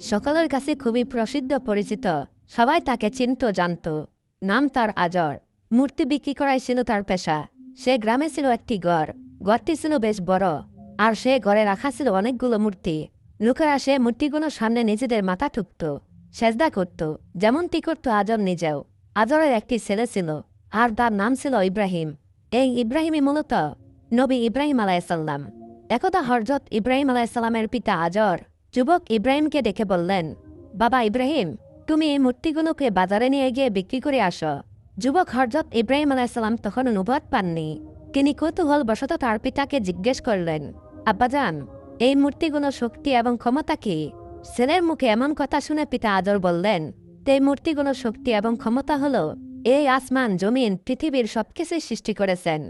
সকলের কাছে খুবই প্রসিদ্ধ পরিচিত। সবাই তাকে চিনত, জানত। নাম তার আজর। মূর্তি বিক্রি করাই ছিল তার পেশা। সে গ্রামে ছিল একটি গড় গড়টি ছিল বেশ বড়। আর সে ঘরে রাখা ছিল অনেকগুলো মূর্তি। লোকেরা সে মূর্তিগুলোর সামনে নিজেদের মাথা ঠুকত, সেজদা করত, যেমনটি করত আজর নিজেও। আজরের একটি ছেলে ছিল, আর তার নাম ছিল ইব্রাহিম। এই ইব্রাহিমই মূলত নবী ইব্রাহিম আলাইসাল্লাম একদা হরজত ইব্রাহিম আলাইসাল্লামের পিতা আজর। যুবক ইব্রাহিমকে দেখে বললেন, বাবা ইব্রাহিম তুমি এই মূর্তিগুলোকে বাজারে নিয়ে গিয়ে বিক্রি করে আসো যুবক হরজত ইব্রাহিম আলাইসাল্লাম তখন অনুবাদ পাননি। তিনি কৌতূহল বশত তার পিতাকে জিজ্ঞেস করলেন আব্বাজান এই মূর্তিগুলোর শক্তি এবং ক্ষমতা কি? ছেলের মুখে এমন কথা শুনে পিতা আদর বললেন এই মূর্তিগুলোর শক্তি এবং ক্ষমতা হল এই আসমান, জমিন পৃথিবীর সবকিছুই সৃষ্টি করেছেন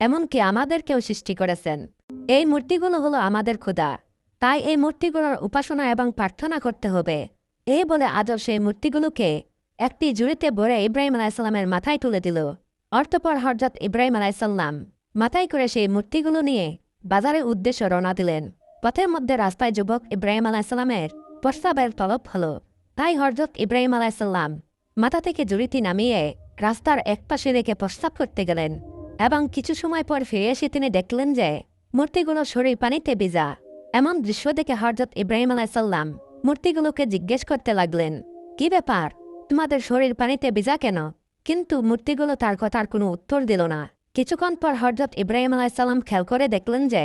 এমনকি আমাদেরকেও সৃষ্টি করেছেন। এই মূর্তিগুলো হলো আমাদের ক্ষুদা তাই এই মূর্তিগুলোর উপাসনা এবং প্রার্থনা করতে হবে। এই বলে আদর সেই মূর্তিগুলোকে একটি জুড়িতে ভরে ইব্রাহিম আলাইসাল্লামের মাথায় তুলে দিল। অর্থপর হরজত ইব্রাহিম আলাইসাল্লাম মাথায় করে সেই মূর্তিগুলো নিয়ে বাজারের উদ্দেশ্য রওনা দিলেন। পথের মধ্যে রাস্তায় যুবক ইব্রাহিম আলাইসাল্লামের প্রস্তাবের তলব হল। তাই হরজত ইব্রাহিম আলাইসাল্লাম মাথা থেকে জুড়িটি নামিয়ে রাস্তার এক পাশে রেখে প্রস্তাব করতে গেলেন এবং কিছু সময় পর ফিরে এসে তিনি দেখলেন যে মূর্তিগুলো শরীর পানিতে ভিজা। এমন দৃশ্য দেখে হরজত ইব্রাহিম আলাইসাল্লাম মূর্তিগুলোকে জিজ্ঞেস করতে লাগলেন, কি ব্যাপার? তোমাদের শরীর পানিতে ভিজা কেন? কিন্তু মূর্তিগুলো তার কথার কোনো উত্তর দিল না। কিছুক্ষণ পর হরজত ইব্রাহিম আলাইসাল্লাম খেয়াল করে দেখলেন যে,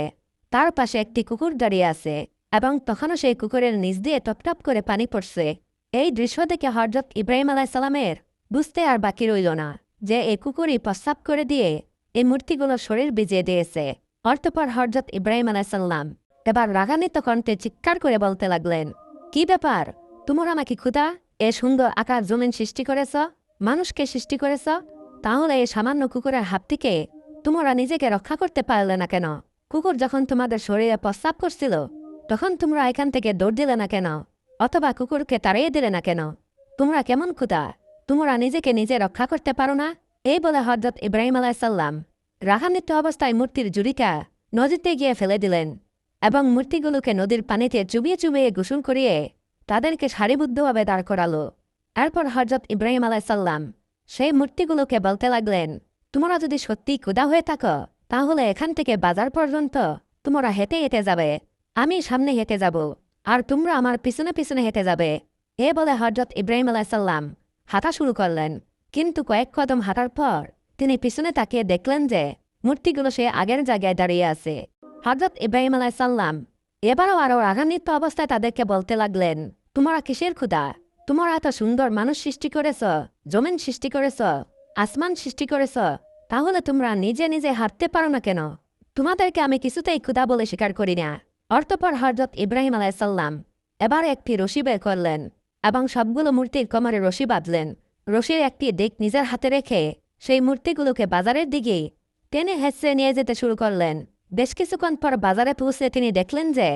তার পাশে একটি কুকুর দাঁড়িয়ে আছে এবং তখনও সেই কুকুরের নিচ দিয়ে টপটপ করে পানি পড়ছে। এই দৃশ্য দেখে হরজত ইব্রাহিম আলাইসাল্লামের বুঝতে আর বাকি রইল না যে, এই কুকুরই প্রস্তাব করে দিয়ে এই মূর্তিগুলো শরীর ভিজিয়ে দিয়েছে। অর্থপর হরজত ইব্রাহিম আলাইসাল্লাম এবার রাগান্বিত কণ্ঠে চিৎকার করে বলতে লাগলেন, কি ব্যাপার? তোমরা আমাকে ক্ষুদা এ সুন্দর আকার জমিন সৃষ্টি করেছ? মানুষকে সৃষ্টি করেছ? তাহলে এই সামান্য কুকুরের হাত তোমরা নিজেকে রক্ষা করতে পারলে না কেন? কুকুর যখন তোমাদের শরীরে প্রস্তাব করছিল, তখন তোমরা এখান থেকে দৌড় দিলে না কেন? অথবা কুকুরকে তাড়িয়ে দিলে না কেন? তোমরা কেমন ক্ষুদা তোমরা নিজেকে নিজে রক্ষা করতে পারো না? এই বলে হজরত ইব্রাহিম আলাইসাল্লাম রাহান্বিত অবস্থায় মূর্তির জুড়িকা নদীতে গিয়ে ফেলে দিলেন। এবং মূর্তিগুলোকে নদীর পানিতে চুবিয়ে চুবিয়ে গোসল করিয়ে তাদেরকে সারিবদ্ধভাবে দাঁড় করালো। এরপর হজরত ইব্রাহিম আলাইসাল্লাম সেই মূর্তিগুলোকে বলতে লাগলেন, তোমরা যদি সত্যি ক্ষুদা হয়ে থাকো, তাহলে এখান থেকে বাজার পর্যন্ত তোমরা হেঁটে হেঁটে যাবে। আমি সামনে হেঁটে যাব, আর তোমরা আমার পিছনে পিছনে হেঁটে যাবে। এ বলে হজরত ইব্রাহিম আলাইসাল্লাম হাঁটা শুরু করলেন। কিন্তু কয়েক কদম হাঁটার পর তিনি পিছনে তাকিয়ে দেখলেন যে মূর্তিগুলো সে আগের জায়গায় দাঁড়িয়ে আছে। হজরত ইব্রাহিম আলাইসাল্লাম এবারও আরও রাগান্বিত অবস্থায় তাদেরকে বলতে লাগলেন, তোমরা কিসের ক্ষুদা তোমরা এত সুন্দর মানুষ সৃষ্টি করেছ, জমিন সৃষ্টি করেছ, আসমান সৃষ্টি করেছ, তাহলে তোমরা নিজে নিজে হাঁটতে পারো না কেন? তোমাদেরকে আমি কিছুতেই ক্ষুদা বলে স্বীকার করি না। অর্থপর হজরত ইব্রাহিম আলাইসাল্লাম এবার একটি রশি বের করলেন এবং সবগুলো মূর্তির কোমরে রশি বাঁধলেন। রশির একটি দিক নিজের হাতে রেখে সেই মূর্তিগুলোকে বাজারের দিকে টেনে হেসে নিয়ে যেতে শুরু করলেন। বেশ কিছুক্ষণ পর বাজারে পৌঁছে তিনি দেখলেন যে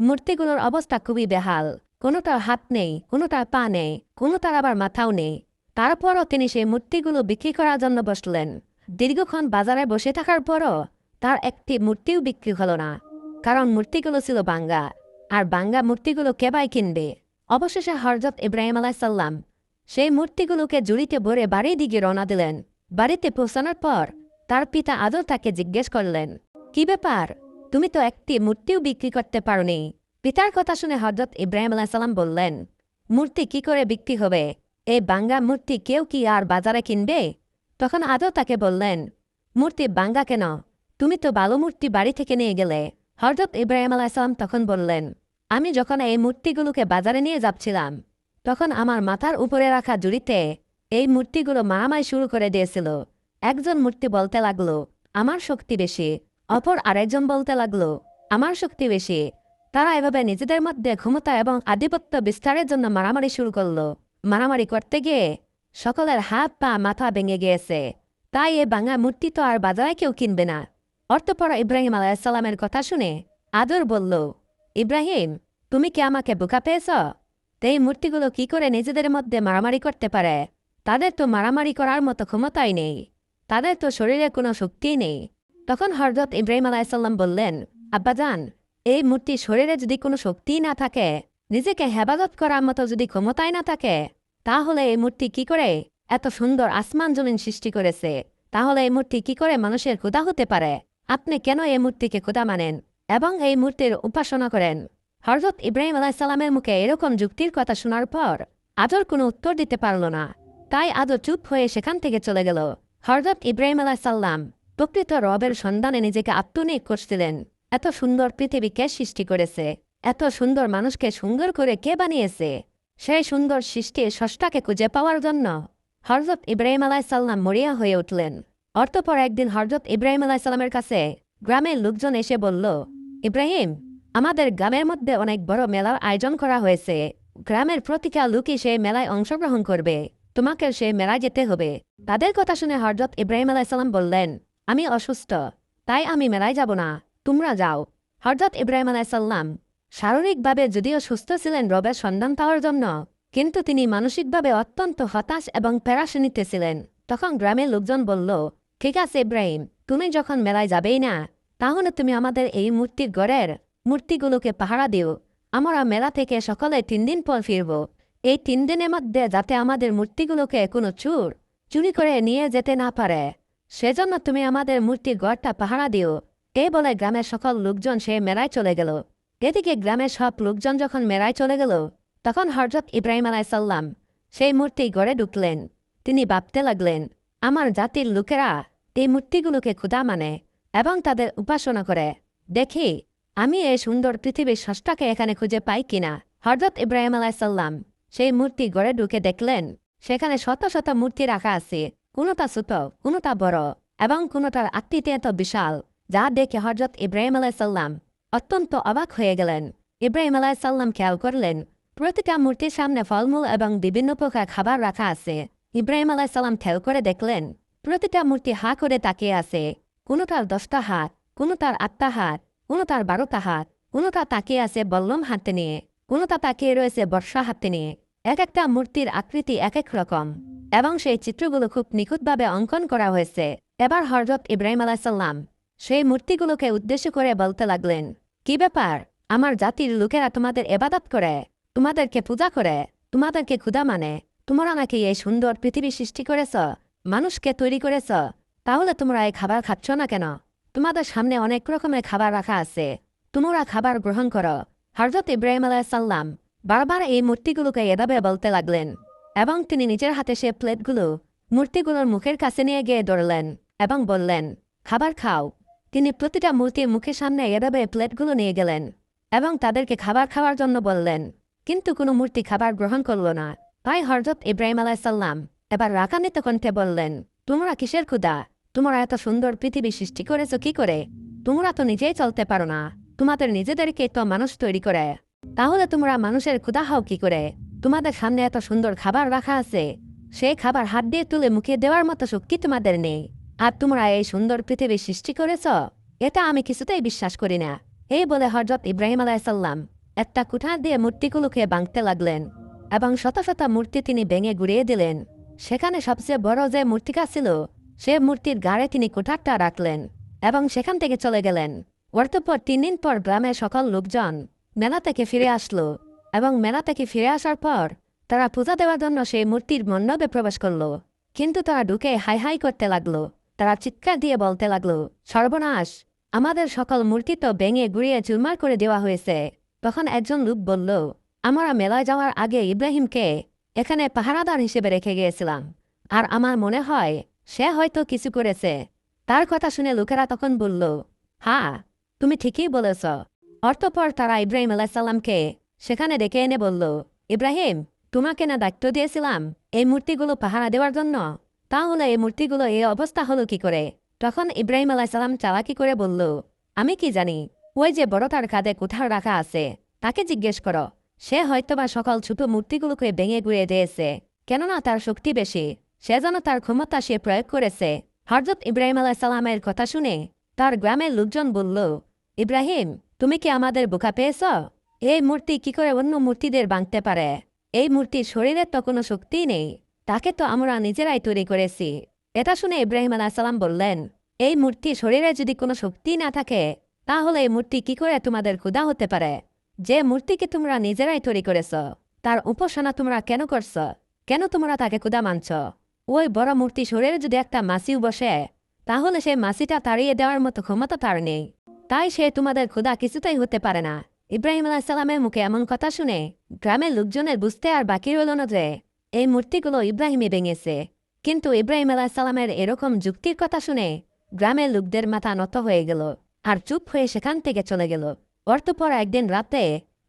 মূর্তিগুলোর অবস্থা খুবই বেহাল। কোনোটার হাত নেই কোনোটার পা নেই কোনোটার আবার মাথাও নেই। তারপরও তিনি সেই মূর্তিগুলো বিক্রি করার জন্য বসলেন। দীর্ঘক্ষণ বাজারে বসে থাকার পরও তার একটি মূর্তিও বিক্রি হলো না। কারণ মূর্তিগুলো ছিল বাঙ্গা আর বাঙ্গা মূর্তিগুলো কেবাই কিনবে? অবশেষে হরজত ইব্রাহিম আলাইসাল্লাম সেই মূর্তিগুলোকে জুড়িতে ভরে বাড়ির দিকে রওনা দিলেন। বাড়িতে পৌঁছানোর পর তার পিতা আদর তাকে জিজ্ঞেস করলেন কি ব্যাপার? তুমি তো একটি মূর্তিও বিক্রি করতে পারোনি। পিতার কথা শুনে হজরত ইব্রাহিম আলাইসাল্লাম বললেন, মূর্তি কি করে বিক্রি হবে? এই বাঙ্গা মূর্তি কেউ কি আর বাজারে কিনবে? তখন আদৌ তাকে বললেন, মূর্তি বাঙ্গা কেন? তুমি তো ভালো মূর্তি বাড়ি থেকে নিয়ে গেলে। হজরত ইব্রাহিম আলাইসাল্লাম তখন বললেন, আমি যখন এই মূর্তিগুলোকে বাজারে নিয়ে যাচ্ছিলাম, তখন আমার মাথার উপরে রাখা জুড়িতে এই মূর্তিগুলো মারামারি শুরু করে দিয়েছিল। একজন মূর্তি বলতে লাগল, আমার শক্তি বেশি অপর আরেকজন বলতে লাগল, আমার শক্তি বেশি। তারা এভাবে নিজেদের মধ্যে ক্ষমতা এবং আধিপত্য বিস্তারের জন্য মারামারি শুরু করল। মারামারি করতে গিয়ে সকলের হাত পা মাথা ভেঙে গিয়েছে। তাই এ বাঙা মূর্তি তো আর বাজারে কেউ কিনবে না। অর্থপর ইব্রাহিম আলাইসাল্লামের কথা শুনে আদর বলল, ইব্রাহিম, তুমি কি আমাকে বোকা পেয়েছ? এই মূর্তিগুলো কি করে নিজেদের মধ্যে মারামারি করতে পারে? তাদের তো মারামারি করার মতো ক্ষমতাই নেই। তাদের তো শরীরে কোনো শক্তিই নেই। তখন হরদত ইব্রাহিম আলাইসাল্লাম বললেন আব্বাজান এই মূর্তি শরীরে যদি কোনো শক্তিই না থাকে, নিজেকে হেফাজত করার মতো যদি ক্ষমতায় না থাকে, তাহলে এই মূর্তি কি করে এত সুন্দর আসমান জমিন সৃষ্টি করেছে? তাহলে এই মূর্তি কি করে মানুষের ক্ষুদা হতে পারে? আপনি কেন এই মূর্তিকে ক্ষুদা মানেন এবং এই মূর্তির উপাসনা করেন? হরজত ইব্রাহিম আলাহিসাল্লামের মুখে এরকম যুক্তির কথা শোনার পর আদর কোনো উত্তর দিতে পারল না। তাই আদর চুপ হয়ে সেখান থেকে চলে গেল। হরজত ইব্রাহিম আলাহিসাল্লাম প্রকৃত রবের সন্ধানে নিজেকে আত্মনিয়োগ করছিলেন। এত সুন্দর পৃথিবী কে সৃষ্টি করেছে? এত সুন্দর মানুষকে সুন্দর করে কে বানিয়েছে? সেই সুন্দর সৃষ্টির ষষ্ঠাকে খুঁজে পাওয়ার জন্য হরজত ইব্রাহিম আলাহিসাল্লাম মরিয়া হয়ে উঠলেন। অর্থপর একদিন হরজত ইব্রাহিম আলাহিসাল্লামের কাছে গ্রামের লোকজন এসে বলল, ইব্রাহিম, আমাদের গ্রামের মধ্যে অনেক বড় মেলার আয়োজন করা হয়েছে। গ্রামের প্রতিটা লোকই সেই মেলায় অংশগ্রহণ করবে। তোমাকে সে মেলায় যেতে হবে। তাদের কথা শুনে হরজত ইব্রাহিম আলাইসাল্লাম বললেন আমি অসুস্থ, তাই আমি মেলায় যাব না। তোমরা যাও। হরজত ইব্রাহিম আলাইসাল্লাম শারীরিকভাবে যদিও সুস্থ ছিলেন রবের সন্ধান পাওয়ার জন্য, কিন্তু তিনি মানসিকভাবে অত্যন্ত হতাশ এবং প্যারাশনিতে ছিলেন। তখন গ্রামের লোকজন বলল, ঠিক আছে ইব্রাহিম, তুমি যখন মেলায় যাবেই না, তাহলে তুমি আমাদের এই মূর্তির গড়ের মূর্তিগুলোকে পাহারা দিও। আমরা মেলা থেকে সকালে তিন দিন পর ফিরব। এই তিন দিনের মধ্যে যাতে আমাদের মূর্তিগুলোকে কোনো চুর চুরি করে নিয়ে যেতে না পারে। সেজন্য তুমি আমাদের মূর্তির গড়টা পাহারা দিও। এ বলে গ্রামের সকল লোকজন সে মেলায় চলে গেল। এদিকে গ্রামের সব লোকজন যখন মেলায় চলে গেল, তখন হরজত ইব্রাহিম আলাইসাল্লাম সেই মূর্তি গড়ে ঢুকলেন। তিনি ভাবতে লাগলেন, আমার জাতির লোকেরা এই মূর্তিগুলোকে ক্ষুদা মানে এবং তাদের উপাসনা করে। দেখি, আমি এই সুন্দর পৃথিবীর ষষ্ঠাকে এখানে খুঁজে পাই কিনা? হরজত ইব্রাহিম আলাইসাল্লাম সেই মূর্তি গড়ে ঢুকে দেখলেন, সেখানে শত শত মূর্তি রাখা আছে। কোনোটা ছোট কোনোটা বড়, এবং কোনোটার আকৃতি এত বিশাল, যা দেখে হরজত ইব্রাহিম আলাইসাল্লাম অত্যন্ত অবাক হয়ে গেলেন। ইব্রাহিম আলাইসাল্লাম খেয়াল করলেন, প্রতিটা মূর্তির সামনে ফলমূল এবং বিভিন্ন প্রকার খাবার রাখা আছে। ইব্রাহিম আলাইসাল্লাম খেয়াল করে দেখলেন, প্রতিটা মূর্তি হা করে তাকিয়ে আছে। কোনোটার দশটা হাত কোনোটার আটটা হাত কোনোটার বারোটা হাত কোনোটা তাকিয়ে আছে বল্লম হাতে নিয়ে কোনোটা তাকিয়ে রয়েছে বর্ষা হাতে নিয়ে। এক একটা মূর্তির আকৃতি এক এক রকম, এবং সেই চিত্রগুলো খুব নিখুঁতভাবে অঙ্কন করা হয়েছে। এবার হরজত ইব্রাহিম আলাহিসাল্লাম সেই মূর্তিগুলোকে উদ্দেশ্য করে বলতে লাগলেন, কি ব্যাপার? আমার জাতির লোকেরা তোমাদের এবাদত করে, তোমাদেরকে পূজা করে, তোমাদেরকে ক্ষুদা মানে? তোমরা নাকি এই সুন্দর পৃথিবী সৃষ্টি করেছ, মানুষকে তৈরি করেছ? তাহলে তোমরা এই খাবার খাচ্ছ না কেন? তোমাদের সামনে অনেক রকমের খাবার রাখা আছে। তোমরা খাবার গ্রহণ করো। হরজত ইব্রাহিম আলাহিসাল্লাম বারবার এই মূর্তিগুলোকে এভাবে বলতে লাগলেন এবং তিনি নিজের হাতে সে প্লেটগুলো মূর্তিগুলোর মুখের কাছে নিয়ে গিয়ে ধরলেন এবং বললেন, খাবার খাও। তিনি প্রতিটা মূর্তির মুখের সামনে এভাবে প্লেটগুলো নিয়ে গেলেন এবং তাদেরকে খাবার খাওয়ার জন্য বললেন, কিন্তু কোনো মূর্তি খাবার গ্রহণ করল না। তাই হরজত ইব্রাহিম আলাহিসাল্লাম এবার রাকান্বিত কণ্ঠে বললেন, তোমরা কিসের ক্ষুদা তোমরা এত সুন্দর পৃথিবী সৃষ্টি করেছ কি করে? তোমরা তো নিজেই চলতে পারো না। তোমাদের নিজেদেরকে তো মানুষ তৈরি করে। তাহলে তোমরা মানুষের ক্ষুদা হও কি করে? তোমাদের সামনে এত সুন্দর খাবার রাখা আছে। সেই খাবার হাত দিয়ে তুলে মুখে দেওয়ার মতো শক্তি তোমাদের নেই। আর তোমরা এই সুন্দর পৃথিবী সৃষ্টি করেছ? এটা আমি কিছুতেই বিশ্বাস করি না। এই বলে হজরত ইব্রাহিম আলাইসাল্লাম একটা কুঠা দিয়ে মূর্তিগুলোকে বাঁধতে লাগলেন এবং শত শত মূর্তি তিনি ভেঙে গুড়িয়ে দিলেন। সেখানে সবচেয়ে বড় যে মূর্তিকা ছিল, সে মূর্তির গাড়ে তিনি কুঠারটা রাখলেন এবং সেখান থেকে চলে গেলেন। অর্থপর তিন দিন পর গ্রামের সকল লোকজন মেলা থেকে ফিরে আসলো এবং মেলা থেকে ফিরে আসার পর তারা পূজা দেওয়ার জন্য সেই মূর্তির মণ্ডপে প্রবেশ করল। কিন্তু তারা ঢুকে হাই হাই করতে লাগল। তারা চিৎকার দিয়ে বলতে লাগল, সর্বনাশ! আমাদের সকল মূর্তি তো ভেঙে গুড়িয়ে চুরমার করে দেওয়া হয়েছে। তখন একজন লোক বলল, আমরা মেলায় যাওয়ার আগে ইব্রাহিমকে এখানে পাহারাদার হিসেবে রেখে গিয়েছিলাম। আর আমার মনে হয় সে হয়তো কিছু করেছে। তার কথা শুনে লোকেরা তখন বলল হ্যাঁ তুমি ঠিকই বলেছ। অর্থপর তারা ইব্রাহিম আলাহিসাল্লামকে সেখানে ডেকে এনে বলল, ইব্রাহিম, তোমাকে না দায়িত্ব দিয়েছিলাম এই মূর্তিগুলো পাহারা দেওয়ার জন্য। তাহলে এই মূর্তিগুলো এই অবস্থা হলো কি করে? তখন ইব্রাহিম আলাহিসাল্লাম চালাকি করে বলল, আমি কি জানি, ওই যে বড় তার কাঁধে কোথাও রাখা আছে, তাকে জিজ্ঞেস করো। সে হয়তোবা সকল ছোট মূর্তিগুলোকে ভেঙে গুড়িয়ে দিয়েছে। কেননা তার শক্তি বেশি, সে যেন তার ক্ষমতা সে প্রয়োগ করেছে। হরজত ইব্রাহিম আলাহিসাল্লামের কথা শুনে তার গ্রামের লোকজন বলল, ইব্রাহিম তুমি কি আমাদের বোকা পেয়েছ? এই মূর্তি কি করে অন্য মূর্তিদের বাঁধতে পারে? এই মূর্তির শরীরের তো কোনো শক্তিই নেই। তাকে তো আমরা নিজেরাই তৈরি করেছি। এটা শুনে ইব্রাহিম আলাহিসাল্লাম বললেন, এই মূর্তি শরীরে যদি কোনো শক্তি না থাকে, তাহলে এই মূর্তি কি করে তোমাদের ক্ষুদা হতে পারে? যে মূর্তিকে তোমরা নিজেরাই তৈরি করেছ, তার উপাসনা তোমরা কেন করছ? কেন তোমরা তাকে ক্ষুদা মানছ? ওই বড় মূর্তি শরীরে যদি একটা মাসিও বসে, তাহলে সেই মাসিটা তাড়িয়ে দেওয়ার মতো ক্ষমতা তার নেই। তাই সে তোমাদের ক্ষুদা কিছুতেই হতে পারে না। ইব্রাহিম আলাহিসাল্লামের মুখে এমন কথা শুনে গ্রামের লোকজনের বুঝতে আর বাকি রইল না যে, এই মূর্তিগুলো ইব্রাহিমই ভেঙেছে। কিন্তু ইব্রাহিম আলাহিসাল্লামের এরকম যুক্তির কথা শুনে গ্রামের লোকদের মাথা নত হয়ে গেল আর চুপ হয়ে সেখান থেকে চলে গেল। অর্থপর একদিন রাতে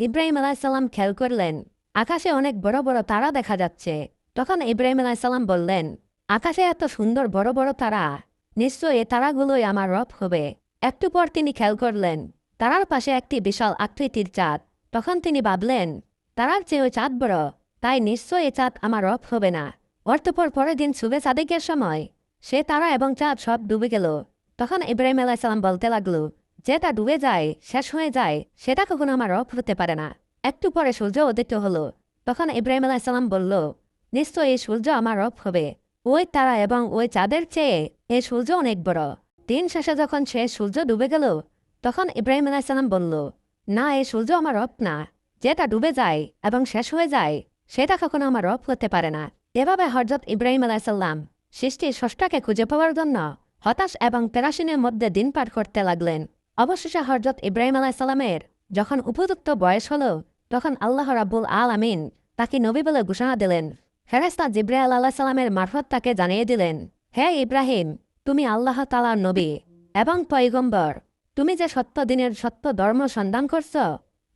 ইব্রাহিম আলাহিসাল্লাম খেয়াল করলেন, আকাশে অনেক বড় বড় তারা দেখা যাচ্ছে। তখন ইব্রাহিম আলাহিসাল্লাম বললেন, আকাশে এত সুন্দর বড় বড় তারা, নিশ্চয় এ তারাগুলোই আমার রব হবে। একটু পর তিনি খেয়াল করলেন, তারার পাশে একটি বিশাল আকৃতির চাঁদ। তখন তিনি ভাবলেন, তারার চেয়ে ওই চাঁদ বড়, তাই নিশ্চয় এ চাঁদ আমার রব হবে না। অর্থপর পরের দিন শুভে সাদেকের সময়, সে তারা এবং চাঁদ সব ডুবে গেল। তখন ইব্রাহিম আলাইসাল্লাম বলতে লাগল যেটা ডুবে যায়, শেষ হয়ে যায়, সেটা কখনো আমার রব হতে পারে না। একটু পরে সূর্য উদিত হলো। তখন ইব্রাহিম আলাইসাল্লাম বলল, নিশ্চয় এই সূর্য আমার রব হবে। ওই তারা এবং ওই চাঁদের চেয়ে এই সূর্য অনেক বড়। দিন শেষে যখন সে সূর্য ডুবে গেল, তখন ইব্রাহিম আলাইসাল্লাম বলল, না, এই সূর্য আমার রব না। যেটা ডুবে যায় এবং শেষ হয়ে যায়, সেটা কখনো আমার রব হতে পারে না। এভাবে হরজত ইব্রাহিম আলাইসাল্লাম সৃষ্টির ষষ্ঠাকে খুঁজে পাওয়ার জন্য হতাশ এবং পেরাসিনের মধ্যে দিন পার করতে লাগলেন। অবশেষে হরজত ইব্রাহিম আলাইসাল্লামের যখন উপযুক্ত বয়স হল, তখন আল্লাহ রাব্বুল আল আমিন তাকে নবী বলে ঘোষণা দিলেন। ফেরেস্তা জিব্রাইল আল্লাহ সাল্লামের মারফত তাকে জানিয়ে দিলেন, হে ইব্রাহিম তুমি আল্লাহ তালার নবী এবং পয়গম্বর। তুমি যে সত্য দিনের সত্য ধর্ম সন্ধান করছ,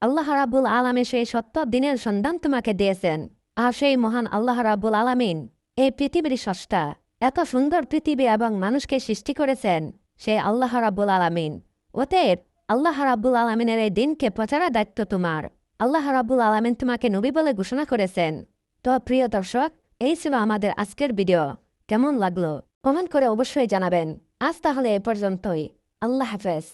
আল্লাহ রাব্বুল আলমে সেই সত্য দিনের সন্ধান তোমাকে দিয়েছেন। আর সেই মহান আল্লাহ রাব্বুল আলামিন এই পৃথিবীর সষ্টা এত সুন্দর পৃথিবী এবং মানুষকে সৃষ্টি করেছেন সেই আল্লাহ রাব্বুল আলামিন। ওতের আল্লাহ রাব্বুল আলমিনের এই দিনকে প্রচারের দায়িত্ব তোমার। আল্লাহ রাব্বুল আলমিন তোমাকে নবী বলে ঘোষণা করেছেন। তো প্রিয় দর্শক, এই ছিল আমাদের আজকের ভিডিও। কেমন লাগল? কমেন্ট করে অবশ্যই জানাবেন। আজ তাহলে এ পর্যন্তই। আল্লাহ হাফেজ।